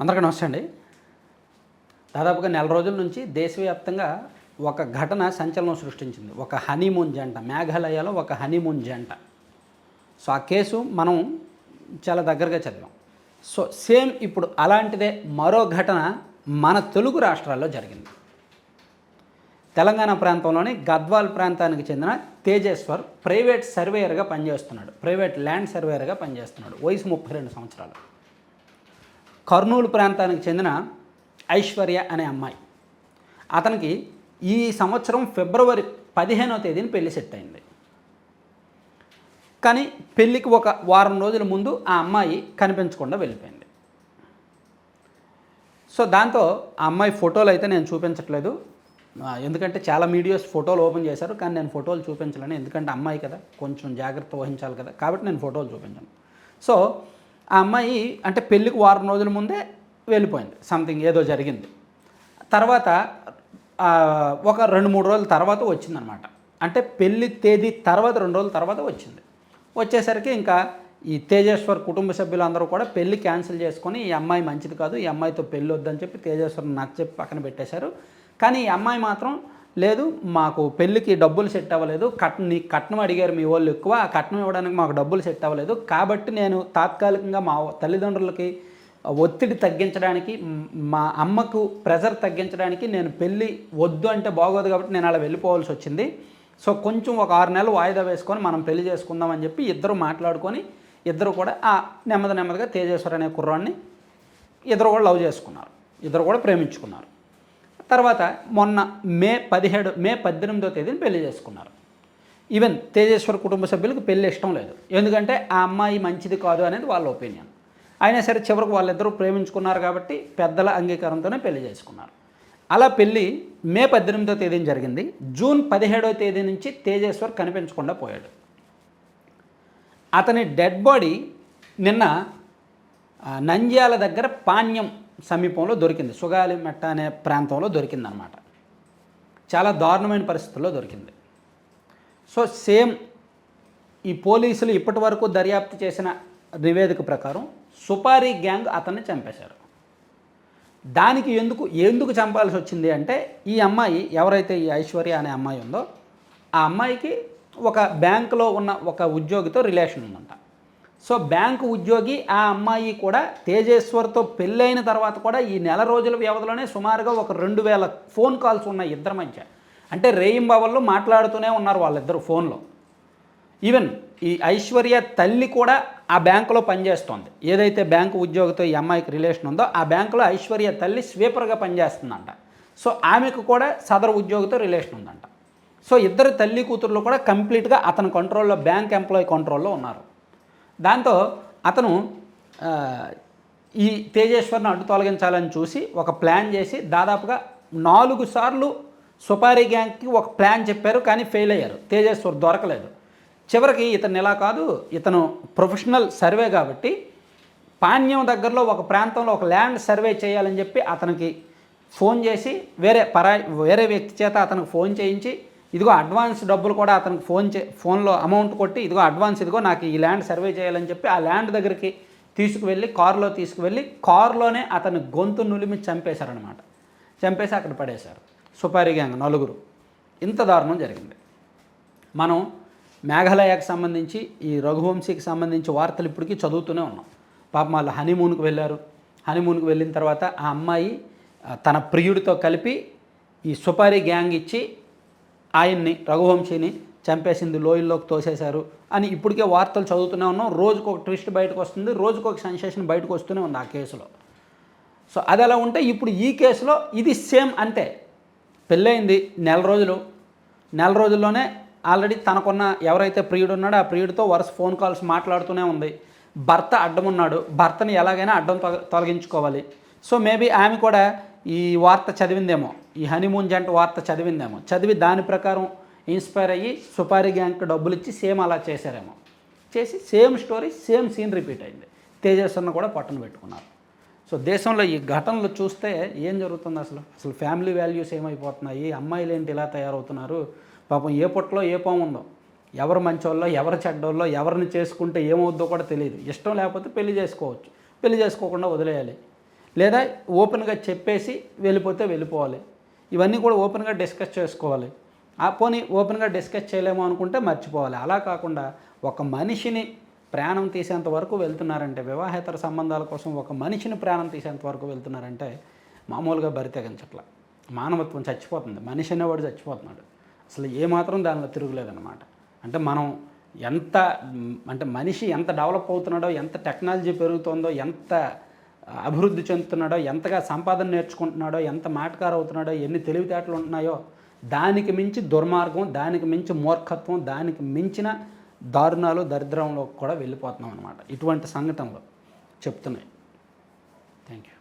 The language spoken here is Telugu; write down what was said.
అందరికీ నమస్తే అండి. దాదాపుగా నెల రోజుల నుంచి దేశవ్యాప్తంగా ఒక ఘటన సంచలనం సృష్టించింది. ఒక హనీమూన్ జంట మేఘాలయలో ఒక హనీమూన్ జంట. సో ఆ కేసు మనం చాలా దగ్గరగా చదివాం. సో సేమ్ ఇప్పుడు అలాంటిదే మరో ఘటన మన తెలుగు రాష్ట్రాల్లో జరిగింది. తెలంగాణ ప్రాంతంలోని గద్వాల్ ప్రాంతానికి చెందిన తేజేశ్వర్ ప్రైవేట్ సర్వేయర్గా పనిచేస్తున్నాడు. ప్రైవేట్ ల్యాండ్ సర్వేయర్గా పనిచేస్తున్నాడు. వయసు ముప్పై రెండు సంవత్సరాలు. కర్నూలు ప్రాంతానికి చెందిన ఐశ్వర్య అనే అమ్మాయి. అతనికి ఈ సంవత్సరం ఫిబ్రవరి పదిహేనో తేదీన పెళ్ళి సెట్ అయింది. కానీ పెళ్ళికి ఒక వారం రోజుల ముందు ఆ అమ్మాయి కనిపించకుండా వెళ్ళిపోయింది. సో దాంతో ఆ అమ్మాయి ఫోటోలు అయితే నేను చూపించట్లేదు. ఎందుకంటే చాలా వీడియోస్ ఫోటోలు ఓపెన్ చేశారు కానీ నేను ఫోటోలు చూపించలేను. ఎందుకంటే అమ్మాయి కదా కొంచెం జాగ్రత్త వహించాలి కదా. కాబట్టి నేను ఫోటోలు చూపించాను. సో ఆ అమ్మాయి అంటే పెళ్ళికి వారం రోజుల ముందే వెళ్ళిపోయింది. సంథింగ్ ఏదో జరిగింది. తర్వాత ఒక రెండు మూడు రోజుల తర్వాత వచ్చిందనమాట. అంటే పెళ్ళి తేదీ తర్వాత రెండు రోజుల తర్వాత వచ్చింది. వచ్చేసరికి ఇంకా ఈ తేజేశ్వర్ కుటుంబ సభ్యులందరూ కూడా పెళ్ళి క్యాన్సిల్ చేసుకొని ఈ అమ్మాయి మంచిది కాదు ఈ అమ్మాయితో పెళ్ళి వద్దని చెప్పి తేజేశ్వర్ నాకు చెప్పి పక్కన పెట్టేశారు. కానీ ఈ అమ్మాయి మాత్రం లేదు మాకు పెళ్ళికి డబ్బులు సెట్ అవ్వలేదు. కట్ నీ కట్నం అడిగారు మీ వాళ్ళు ఎక్కువ ఆ కట్నం ఇవ్వడానికి మాకు డబ్బులు సెట్ అవ్వలేదు. కాబట్టి నేను తాత్కాలికంగా మా తల్లిదండ్రులకి ఒత్తిడి తగ్గించడానికి మా అమ్మకు ప్రెజర్ తగ్గించడానికి నేను పెళ్ళి వద్దు అంటే బాగోదు కాబట్టి నేను అలా వెళ్ళిపోవాల్సి వచ్చింది. సో కొంచెం ఒక ఆరు నెలలు వాయిదా వేసుకొని మనం పెళ్ళి చేసుకుందామని చెప్పి ఇద్దరు మాట్లాడుకొని ఇద్దరు కూడా ఆ నెమ్మది నెమ్మదిగా తేజేశ్వర్ అనే కుర్రాన్ని ఇద్దరు కూడా లవ్ చేసుకున్నారు. ఇద్దరు కూడా ప్రేమించుకున్నారు. తర్వాత మొన్న మే పదిహేడు మే పద్దెనిమిదో తేదీని పెళ్ళి చేసుకున్నారు. ఈవెన్ తేజేశ్వర్ కుటుంబ సభ్యులకు పెళ్ళి ఇష్టం లేదు. ఎందుకంటే ఆ అమ్మాయి మంచిది కాదు అనేది వాళ్ళ ఒపీనియన్. అయినా సరే చివరికి వాళ్ళిద్దరూ ప్రేమించుకున్నారు కాబట్టి పెద్దల అంగీకారంతోనే పెళ్ళి చేసుకున్నారు. అలా పెళ్ళి మే పద్దెనిమిదో తేదీన జరిగింది. జూన్ పదిహేడో తేదీ నుంచి తేజేశ్వర్ కనిపించకుండా పోయాడు. అతని డెడ్ బాడీ నిన్న నంద్యాల దగ్గర పాణ్యం సమీపంలో దొరికింది. సుగాలి మెట్ట అనే ప్రాంతంలో దొరికిందనమాట చాలా దారుణమైన పరిస్థితుల్లో దొరికింది. సో సేమ్ ఈ పోలీసులు ఇప్పటి వరకు దర్యాప్తు చేసిన నివేదిక ప్రకారం సుపారీ గ్యాంగ్ అతన్ని చంపేశారు. దానికి ఎందుకు ఎందుకు చంపాల్సి వచ్చింది అంటే ఈ అమ్మాయి ఎవరైతే ఈ ఐశ్వర్య అనే అమ్మాయి ఉందో ఆ అమ్మాయికి ఒక బ్యాంకులో ఉన్న ఒక ఉద్యోగితో రిలేషన్ ఉందంట. సో బ్యాంకు ఉద్యోగి ఆ అమ్మాయి కూడా తేజేశ్వర్తో పెళ్ళైన తర్వాత కూడా ఈ నెల రోజుల వ్యవధిలోనే సుమారుగా ఒక రెండు వేల ఫోన్ కాల్స్ ఉన్నాయి ఇద్దరి మధ్య. అంటే రేయింబావల్లో మాట్లాడుతూనే ఉన్నారు వాళ్ళిద్దరు ఫోన్లో. ఈవెన్ ఈ ఐశ్వర్య తల్లి కూడా ఆ బ్యాంకులో పనిచేస్తోంది. ఏదైతే బ్యాంకు ఉద్యోగితో ఈ అమ్మాయికి రిలేషన్ ఉందో ఆ బ్యాంకులో ఐశ్వర్య తల్లి స్వీపర్గా పనిచేస్తుందంట. సో ఆమెకు కూడా సదరు ఉద్యోగితో రిలేషన్ ఉందంట. సో ఇద్దరు తల్లి కూతుర్లు కూడా కంప్లీట్గా అతని కంట్రోల్లో బ్యాంక్ ఎంప్లాయీ కంట్రోల్లో ఉన్నారు. దాంతో అతను ఈ తేజేశ్వర్ని అడ్డు తొలగించాలని చూసి ఒక ప్లాన్ చేసి దాదాపుగా నాలుగు సార్లు సుపారీ గ్యాంగ్కి ఒక ప్లాన్ చెప్పారు కానీ ఫెయిల్ అయ్యారు. తేజేశ్వర్ దొరకలేదు. చివరికి ఇతను ఇలా కాదు ఇతను ప్రొఫెషనల్ సర్వే కాబట్టి పాణ్యం దగ్గరలో ఒక ప్రాంతంలో ఒక ల్యాండ్ సర్వే చేయాలని చెప్పి అతనికి ఫోన్ చేసి వేరే పరా వేరే వ్యక్తి చేత అతనికి ఫోన్ చేయించి ఇదిగో అడ్వాన్స్ డబ్బులు కూడా అతనికి ఫోన్ చే ఫోన్లో అమౌంట్ కొట్టి ఇదిగో అడ్వాన్స్ ఇదిగో నాకు ఈ ల్యాండ్ సర్వే చేయాలని చెప్పి ఆ ల్యాండ్ దగ్గరికి తీసుకువెళ్ళి కారులో తీసుకువెళ్ళి కారులోనే అతని గొంతు నులిమి చంపేశారనమాట చంపేసి అక్కడ పడేశారు. సుపారీ గ్యాంగ్ నలుగురు. ఇంత దారుణం జరిగింది. మనం మేఘాలయకు సంబంధించి ఈ రఘువంశీకి సంబంధించి వార్తలు ఇప్పటికీ చదువుతూనే ఉన్నాం. పాపం వాళ్ళు హనీమూన్కి వెళ్ళారు. హనీమూన్కి వెళ్ళిన తర్వాత ఆ అమ్మాయి తన ప్రియుడితో కలిపి ఈ సుపారీ గ్యాంగ్ ఇచ్చి ఆయన్ని రఘువంశీని చంపేసింది లోయల్లోకి తోసేశారు అని ఇప్పటికే వార్తలు చదువుతూనే ఉన్నాం. రోజుకు ఒక ట్విస్ట్ బయటకు వస్తుంది రోజుకు ఒక సెన్సేషన్ బయటకు వస్తూనే ఉంది ఆ కేసులో. సో అది అలా ఉంటే ఇప్పుడు ఈ కేసులో ఇది సేమ్ అంతే. పెళ్ళయింది నెల రోజులు. నెల రోజుల్లోనే ఆల్రెడీ తనకున్న ఎవరైతే ప్రియుడు ఉన్నాడో ఆ ప్రియుడితో వరుస ఫోన్ కాల్స్ మాట్లాడుతూనే ఉంది. భర్త అడ్డం ఉన్నాడు భర్తని ఎలాగైనా అడ్డం తొలగించుకోవాలి. సో మేబీ ఆమె కూడా ఈ వార్త చదివిందేమో. ఈ హనీమూన్ జంట వార్త చదివిందేమో. చదివి దాని ప్రకారం ఇన్స్పైర్ అయ్యి సుపారీ గ్యాంగ్కి డబ్బులు ఇచ్చి సేమ్ అలా చేశారేమో. చేసి same story same scene repeat అయింది. తేజస్సును కూడా పట్టున పెట్టుకున్నారు. సో దేశంలో ఈ ఘటనలు చూస్తే ఏం జరుగుతుంది అసలు? అసలు ఫ్యామిలీ వాల్యూస్ ఏమైపోతున్నాయి? అమ్మాయిలు ఏంటి ఇలా తయారవుతున్నారు? పాపం ఏ పొట్టలో ఏ పాము ఉందో? ఎవరు మంచోళ్ళో ఎవరు చెడ్డోళ్ళో ఎవరిని చేసుకుంటే ఏమవుద్దో కూడా తెలియదు. ఇష్టం లేకపోతే పెళ్ళి చేసుకోవచ్చు. పెళ్ళి చేసుకోకుండా వదిలేయాలి. లేదా ఓపెన్గా చెప్పేసి వెళ్ళిపోతే వెళ్ళిపోవాలి. ఇవన్నీ కూడా ఓపెన్గా డిస్కస్ చేసుకోవాలి. ఆ పోనీ ఓపెన్గా డిస్కస్ చేయలేము అనుకుంటే మర్చిపోవాలి. అలా కాకుండా ఒక మనిషిని ప్రాణం తీసేంత వరకు వెళ్తున్నారంటే వివాహేతర సంబంధాల కోసం ఒక మనిషిని ప్రాణం తీసేంత వరకు వెళ్తున్నారంటే మామూలుగా బరితెగించట్ల మానవత్వం చచ్చిపోతుంది. మనిషి అనేవాడు చచ్చిపోతున్నాడు. అసలు ఏమాత్రం దానిలో తిరుగులేదన్నమాట. అంటే మనం ఎంత అంటే మనిషి ఎంత డెవలప్ అవుతున్నాడో ఎంత టెక్నాలజీ పెరుగుతుందో ఎంత అభివృద్ధి చెందుతున్నాడో ఎంతగా సంపాదన నేర్చుకుంటున్నాడో ఎంత మాటకారు అవుతున్నాడో ఎన్ని తెలివితేటలు ఉంటున్నాయో దానికి మించి దుర్మార్గం దానికి మించి మూర్ఖత్వం దానికి మించిన దారుణాలు దరిద్రంలో కూడా వెళ్ళిపోతున్నాం అనమాట ఇటువంటి సంఘటనలు చెప్తున్నాయి. Thank you